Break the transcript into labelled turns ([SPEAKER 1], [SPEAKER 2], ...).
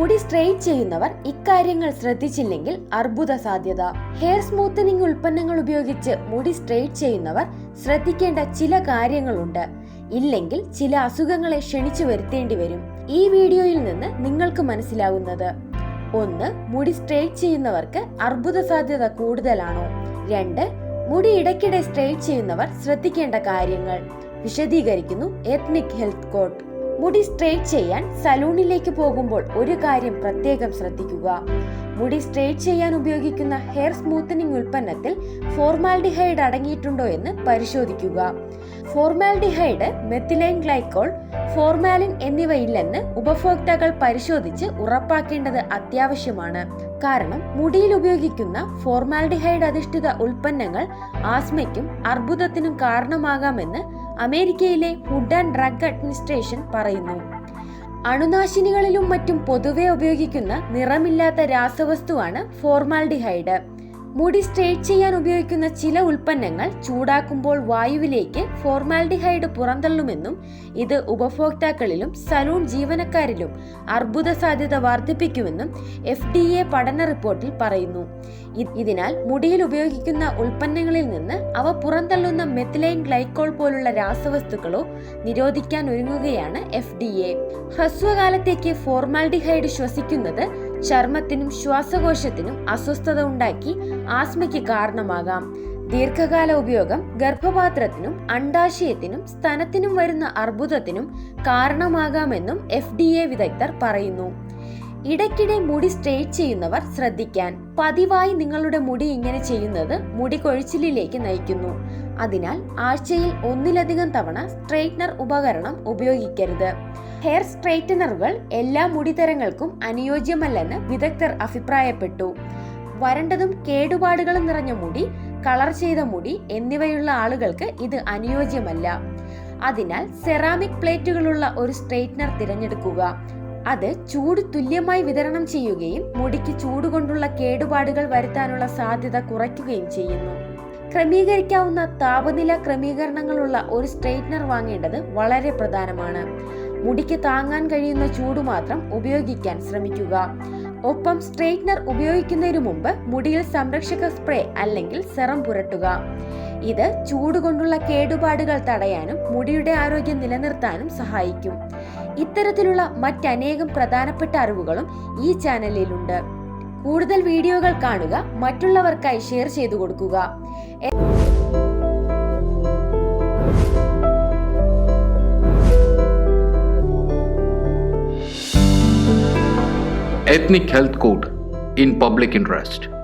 [SPEAKER 1] മുടി സ്ട്രെയിറ്റ് ചെയ്യുന്നവർ ഇക്കാര്യങ്ങൾ ശ്രദ്ധിച്ചില്ലെങ്കിൽ അർബുദ സാധ്യത. ഹെയർ സ്മൂത്തനിങ് ഉൽപ്പന്നങ്ങൾ ഉപയോഗിച്ച് മുടി സ്ട്രെയിറ്റ് ചെയ്യുന്നവർ ശ്രദ്ധിക്കേണ്ട ചില കാര്യങ്ങളുണ്ട്. ഇല്ലെങ്കിൽ ചില അസുഖങ്ങളെ ക്ഷണിച്ചു വരുത്തേണ്ടി വരും. ഈ വീഡിയോയിൽ നിന്ന് നിങ്ങൾക്ക് മനസ്സിലാവുന്നത്. ഒന്ന് മുടി സ്ട്രെയിറ്റ് ചെയ്യുന്നവർക്ക് അർബുദ സാധ്യത കൂടുതലാണോ? രണ്ട് മുടി ഇടയ്ക്കിടെ സ്ട്രെയിറ്റ് ചെയ്യുന്നവർ ശ്രദ്ധിക്കേണ്ട കാര്യങ്ങൾ. വിശദീകരിക്കുന്നു എത്നിക് ഹെൽത്ത് കോഡ് മുടി സ്ട്രേറ്റ് ചെയ്യാൻ സലൂണിലേക്ക് പോകുമ്പോൾ ഒരു കാര്യം പ്രത്യേകം ശ്രദ്ധിക്കുക. മുടി സ്ട്രേറ്റ് ചെയ്യാൻ ഉപയോഗിക്കുന്ന ഹെയർ സ്മൂത്തനിങ് ഉൽപ്പന്നത്തിൽ ഫോർമാൽഡിഹൈഡ് അടങ്ങിയിട്ടുണ്ടോ എന്ന് പരിശോധിക്കുക. ഫോർമാൽഡിഹൈഡ് മെത്തിലൈൻ ഗ്ലൈക്കോൾ ഫോർമാലിൻ എന്നിവയില്ലെന്ന് ഉപഭോക്താക്കൾ പരിശോധിച്ച് ഉറപ്പാക്കേണ്ടത് അത്യാവശ്യമാണ്. കാരണം മുടിയിൽ ഉപയോഗിക്കുന്ന ഫോർമാൽഡിഹൈഡ് അധിഷ്ഠിത ഉൽപ്പന്നങ്ങൾ ആസ്മയ്ക്കും അർബുദത്തിനും കാരണമാകാമെന്ന് അമേരിക്കയിലെ ഫുഡ് ആൻഡ് ഡ്രഗ് അഡ്മിനിസ്ട്രേഷൻ പറയുന്നു. അണുനാശിനികളിലും മറ്റും പൊതുവെ ഉപയോഗിക്കുന്ന നിറമില്ലാത്ത രാസവസ്തുവാണ് ഫോർമാൽഡിഹൈഡ്. മുടി സ്ട്രേറ്റ് ചെയ്യാൻ ഉപയോഗിക്കുന്ന ചില ഉൽപ്പന്നങ്ങൾ ചൂടാക്കുമ്പോൾ വായുവിലേക്ക് ഫോർമാൽഡിഹൈഡ് പുറന്തള്ളുമെന്നും ഇത് ഉപഭോക്താക്കളിലും സലൂൺ ജീവനക്കാരിലും അർബുദ സാധ്യത വർദ്ധിപ്പിക്കുമെന്നും എഫ് ഡി എ പഠന റിപ്പോർട്ടിൽ പറയുന്നു. ഇതിനാൽ മുടിയിൽ ഉപയോഗിക്കുന്ന ഉൽപ്പന്നങ്ങളിൽ നിന്ന് അവ പുറന്തള്ളുന്ന മെത്തിലൈൻ ഗ്ലൈക്കോൾ പോലുള്ള രാസവസ്തുക്കളോ നിരോധിക്കാൻ ഒരുങ്ങുകയാണ് എഫ് ഡി എ. ഹ്രസ്വകാലത്തേക്ക് ഫോർമാൽഡിഹൈഡ് ശ്വസിക്കുന്നത് ചർമ്മത്തിനും ശ്വാസകോശത്തിനും അസ്വസ്ഥത ഉണ്ടാക്കി ആസ്മയ്ക്ക് കാരണമാകാം. ദീർഘകാല ഉപയോഗം ഗർഭപാത്രത്തിനും അണ്ടാശയത്തിനും സ്തനത്തിനും വരുന്ന അർബുദത്തിനും കാരണമാകാമെന്നും എഫ് വിദഗ്ധർ പറയുന്നു. ഇടയ്ക്കിടെ മുടി സ്ട്രെയിറ്റ് ചെയ്യുന്നവർ ശ്രദ്ധിക്കാൻ പതിവായി നിങ്ങളുടെ മുടി ഇങ്ങനെ ചെയ്യുന്നത് മുടി കൊഴിച്ചിലിലേക്ക് നയിക്കുന്നു. അതിനാൽ ആഴ്ചയിൽ ഒന്നിലധികം തവണ സ്ട്രെയിറ്റ്നർ ഉപകരണം ഉപയോഗിക്കരുത്. ഹെയർ സ്ട്രെയിറ്റനറുകൾ എല്ലാ മുടിതരങ്ങൾക്കും അനുയോജ്യമല്ലെന്ന് വിദഗ്ധർ അഭിപ്രായപ്പെട്ടു. വരണ്ടതും കേടുപാടുകളും നിറഞ്ഞ മുടി കളർ ചെയ്ത മുടി എന്നിവയുള്ള ആളുകൾക്ക് ഇത് അനുയോജ്യമല്ല. അതിനാൽ സെറാമിക് പ്ലേറ്റുകളുള്ള ഒരു സ്ട്രെയിറ്റ്നർ തിരഞ്ഞെടുക്കുക. അത് ചൂട് തുല്യമായി വിതരണം ചെയ്യുകയും മുടിക്ക് ചൂട് കൊണ്ടുള്ള കേടുപാടുകൾ വരുത്താനുള്ള സാധ്യത കുറയ്ക്കുകയും ചെയ്യുന്നു. ക്രമീകരിക്കാവുന്ന താപനില ക്രമീകരണങ്ങളുള്ള ഒരു സ്ട്രെയിറ്റ്നർ വാങ്ങേണ്ടത് വളരെ പ്രധാനമാണ്. മുടിക്ക് താങ്ങാൻ കഴിയുന്ന ചൂട് മാത്രം ഉപയോഗിക്കാൻ ശ്രമിക്കുക. ഒപ്പം സ്ട്രെയിറ്റ്നർ ഉപയോഗിക്കുന്നതിന് മുമ്പ് മുടിയിൽ സംരക്ഷക സ്പ്രേ അല്ലെങ്കിൽ സെറം പുരട്ടുക. ഇത് ചൂട് കൊണ്ടുള്ള കേടുപാടുകൾ തടയാനും മുടിയുടെ ആരോഗ്യം നിലനിർത്താനും സഹായിക്കും. ഇത്തരത്തിലുള്ള മറ്റനേകം പ്രധാനപ്പെട്ട അറിവുകളും ഈ ചാനലിലുണ്ട് കൂടുതൽ വീഡിയോകൾ കാണുക മറ്റുള്ളവർക്കായി ഷെയർ ചെയ്തു കൊടുക്കുക
[SPEAKER 2] Ethnic Health Code in Public Interest.